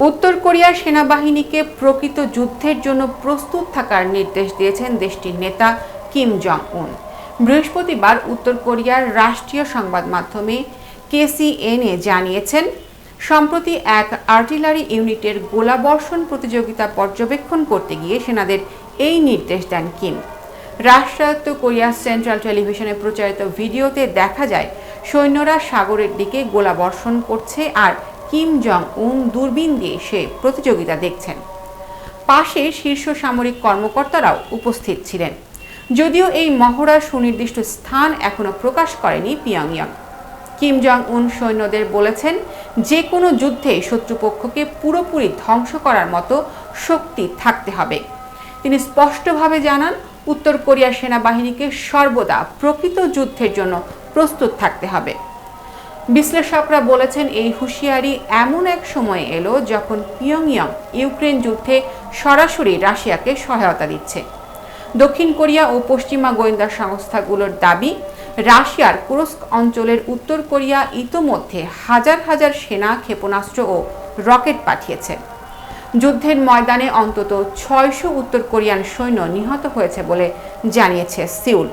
উত্তর কোরিয়ার সেনাবাহিনীকে প্রকৃত যুদ্ধের জন্য প্রস্তুত থাকার নির্দেশ দিয়েছেন দেশটির নেতা কিম জং উন বৃহস্পতিবার উত্তর কোরিয়ার রাষ্ট্রীয় সংবাদ মাধ্যমে কেসিএনএ জানিয়েছেন, সম্প্রতি এক আর্টিলারি ইউনিটের গোলাবর্ষণ প্রতিযোগিতা পর্যবেক্ষণ করতে গিয়ে সেনাদের এই নির্দেশ দেন কিম। রাষ্ট্রায়ত্ত কোরিয়া সেন্ট্রাল টেলিভিশনে প্রচারিত ভিডিওতে দেখা যায়, সৈন্যরা সাগরের দিকে গোলাবর্ষণ করছে আর কিম জং উন দূরবীন দিয়ে সে প্রতিযোগিতা দেখছেন। পাশে শীর্ষ সামরিক কর্মকর্তারাও উপস্থিত ছিলেন। যদিও এই মহড়ার সুনির্দিষ্ট স্থান এখনও প্রকাশ করেনি পিয়ংইয়ং। কিম জং উন সৈন্যদের বলেছেন যে কোনো যুদ্ধে শত্রুপক্ষকে পুরোপুরি ধ্বংস করার মতো শক্তি থাকতে হবে। তিনি স্পষ্টভাবে জানান, উত্তর কোরিয়ার সেনাবাহিনীকে সর্বদা প্রকৃত যুদ্ধের জন্য প্রস্তুত থাকতে হবে। বিশ্লেষকরা বলেছেন, এই হুঁশিয়ারি এমন এক সময়ে এলো যখন পিয়ংইয়ং ইউক্রেন যুদ্ধে সরাসরি রাশিয়াকে সহায়তা দিচ্ছে। দক্ষিণ কোরিয়া ও পশ্চিমা গোয়েন্দা সংস্থাগুলোর দাবি, রাশিয়ার কুরস্ক অঞ্চলের উত্তর কোরিয়া ইতোমধ্যে হাজার হাজার সেনা, ক্ষেপণাস্ত্র ও রকেট পাঠিয়েছে। যুদ্ধের ময়দানে অন্তত ছয়শো উত্তর কোরিয়ান সৈন্য নিহত হয়েছে বলে জানিয়েছে সিউল।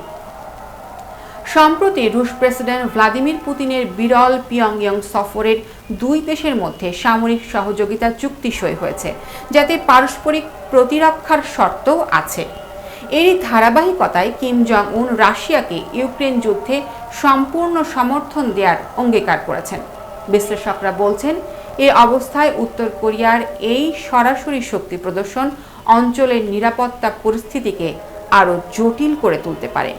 সম্প্রতি রুশ প্রেসিডেন্ট ভ্লাদিমির পুতিনের বিরল পিয়ংইয়ং সফরের দুই দেশের মধ্যে সামরিক সহযোগিতা চুক্তি সই হয়েছে, যাতে পারস্পরিক প্রতিরক্ষার শর্তও আছে। এরই ধারাবাহিকতায় কিম জং উন রাশিয়াকে ইউক্রেন যুদ্ধে সম্পূর্ণ সমর্থন দেওয়ার অঙ্গীকার করেছেন। বিশ্লেষকরা বলছেন, এ অবস্থায় উত্তর কোরিয়ার এই সরাসরি শক্তি প্রদর্শন অঞ্চলের নিরাপত্তা পরিস্থিতিকে আরও জটিল করে তুলতে পারে।